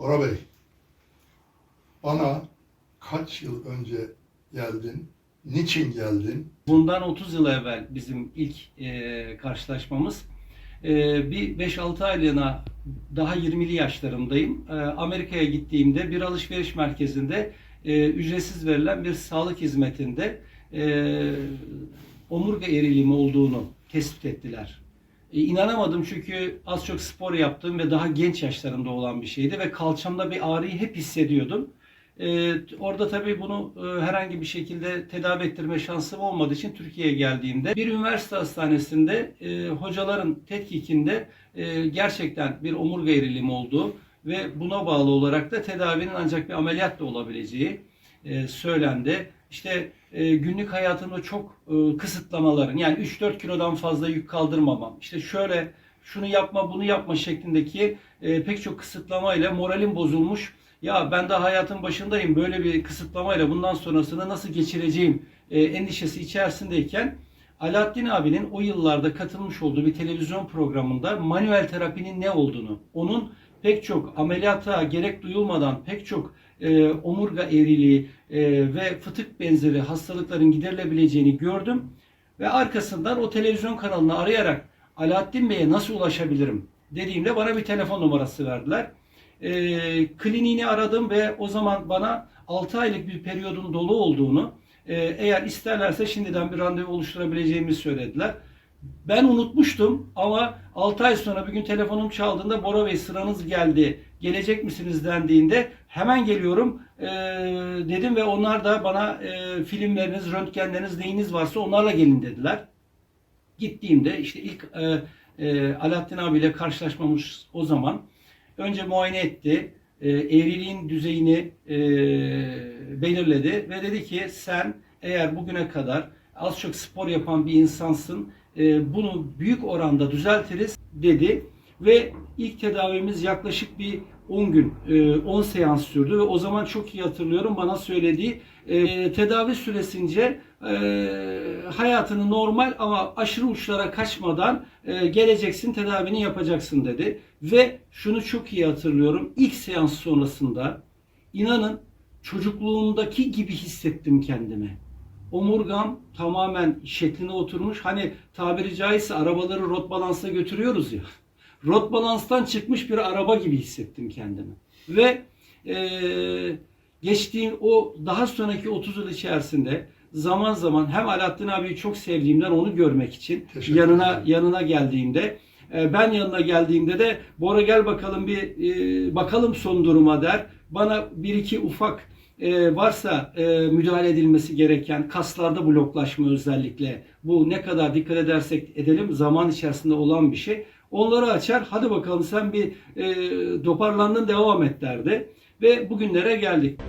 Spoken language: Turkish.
Bora Bey, bana kaç yıl önce geldin? Niçin geldin? Bundan 30 yıl evvel bizim ilk e, karşılaşmamız. E, bir 5-6 aylığına daha 20'li yaşlarımdayım. E, Amerika'ya gittiğimde bir alışveriş merkezinde e, ücretsiz verilen bir sağlık hizmetinde e, omurga erilimi olduğunu tespit ettiler. E, inanamadım çünkü az çok spor yaptığım ve daha genç yaşlarımda olan bir şeydi ve kalçamda bir ağrıyı hep hissediyordum. Ee, orada tabii bunu e, herhangi bir şekilde tedavi ettirme şansım olmadığı için Türkiye'ye geldiğimde bir üniversite hastanesinde e, hocaların tetkikinde e, gerçekten bir omurga erilimi olduğu ve buna bağlı olarak da tedavinin ancak bir ameliyatla olabileceği e, söylendi. İşte e, günlük hayatımda çok e, kısıtlamaların yani 3-4 kilodan fazla yük kaldırmamam. İşte şöyle şunu yapma bunu yapma şeklindeki e, pek çok kısıtlamayla moralim bozulmuş. Ya ben de hayatın başındayım böyle bir kısıtlamayla bundan sonrasını nasıl geçireceğim e, endişesi içerisindeyken Alaaddin abinin o yıllarda katılmış olduğu bir televizyon programında manuel terapinin ne olduğunu, onun pek çok ameliyata gerek duyulmadan pek çok e, omurga eriliği e, ve fıtık benzeri hastalıkların giderilebileceğini gördüm. Ve arkasından o televizyon kanalını arayarak Alaaddin Bey'e nasıl ulaşabilirim dediğimde bana bir telefon numarası verdiler. E, kliniğini aradım ve o zaman bana 6 aylık bir periyodun dolu olduğunu, e, eğer isterlerse şimdiden bir randevu oluşturabileceğimi söylediler. Ben unutmuştum ama 6 ay sonra bir gün telefonum çaldığında Bora Bey sıranız geldi, gelecek misiniz dendiğinde hemen geliyorum e, dedim ve onlar da bana e, filmleriniz, röntgenleriniz neyiniz varsa onlarla gelin dediler. Gittiğimde işte ilk e, e, Alaaddin abiyle karşılaşmamız o zaman. Önce muayene etti. E, eğriliğin düzeyini e, belirledi ve dedi ki sen eğer bugüne kadar az çok spor yapan bir insansın e, bunu büyük oranda düzeltiriz dedi ve ilk tedavimiz yaklaşık bir 10 gün, e, 10 seans sürdü ve o zaman çok iyi hatırlıyorum bana söylediği e, tedavi süresince e, hayatını normal ama aşırı uçlara kaçmadan e, geleceksin tedavini yapacaksın dedi. Ve şunu çok iyi hatırlıyorum ilk seans sonrasında inanın çocukluğumdaki gibi hissettim kendimi. Omurgam tamamen şekline oturmuş. Hani tabiri caizse arabaları rot balansa götürüyoruz ya. Rot balanstan çıkmış bir araba gibi hissettim kendimi. Ve eee geçtiğim o daha sonraki 30 yıl içerisinde zaman zaman hem Alaaddin abiyi çok sevdiğimden onu görmek için Teşekkür yanına ederim. yanına geldiğimde e, ben yanına geldiğimde de Bora gel bakalım bir e, bakalım son duruma der. Bana bir iki ufak e, varsa e, müdahale edilmesi gereken kaslarda bloklaşma özellikle bu ne kadar dikkat edersek edelim zaman içerisinde olan bir şey. Onları açar hadi bakalım sen bir e, toparlandın devam et derdi ve bugünlere geldik.